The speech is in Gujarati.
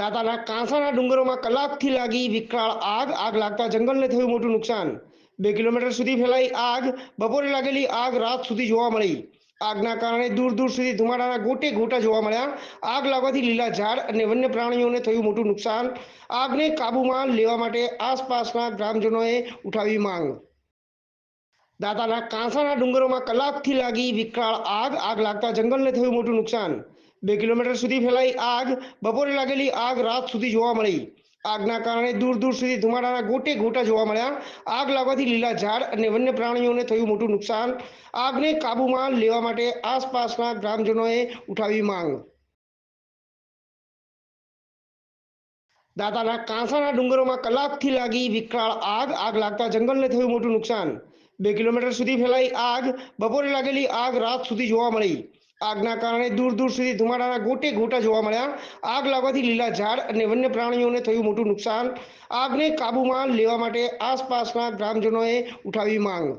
દાતાના કાંસાના ડુંગરોમાં કલાકથી લાગી વિકરાળ આગ આગ લાગતા જંગલને થયું મોટું નુકસાન બે કિલોમીટર સુધી ફેલાઈ આગ બપોરે લાગેલી આગ રાત સુધી જોવા મળી આગના કારણે દૂર દૂર સુધી ધુમાડાના ગોટે ગોટા જોવા મળ્યા આગ લાગવાથી લીલા ઝાડ અને વન્ય પ્રાણીઓને થયું મોટું નુકસાન આગને કાબૂમાં લેવા માટે આસપાસના ગ્રામજનોએ ઉઠાવી માંગ દાતાના કાંસાના ડુંગરોમાં કલાકથી લાગી વિકરાળ આગ આગ લાગતા જંગલને થયું મોટું નુકસાન 2 કિલોમીટર સુધી ફેલાઈ આગ બપોરે લાગેલી આગ રાત સુધી જોવા મળી આગના કારણે દૂર દૂર સુધી ઢોમરાના ગોટે ગોટા જોવા મળ્યા આગ લાગવાથી લીલાછમ ઝાડ અને વન્ય પ્રાણીઓને થયો મોટો નુકસાન આગને કાબુમાં લેવા માટે આસપાસના ગામજનોએ ઉઠાવી માંંગ દાદાના કાંસારા ડુંગરોમાં કલાખથી લાગી વિકરાળ આગ આગ લાગતા જંગલને થયો મોટો નુકસાન 2 કિલોમીટર સુધી ફેલાઈ આગ બપોરે લાગેલી આગ રાત સુધી જોવા મળી આગના કારણે દૂર દૂર સુધી ધુમાડાના ગોટે ગોટા જોવા મળ્યા આગ લાગવાથી લીલા ઝાડ અને વન્ય પ્રાણીઓને થયું મોટું નુકસાન આગને કાબૂમાં લેવા માટે આસપાસના ગ્રામજનોએ ઉઠાવી માંગ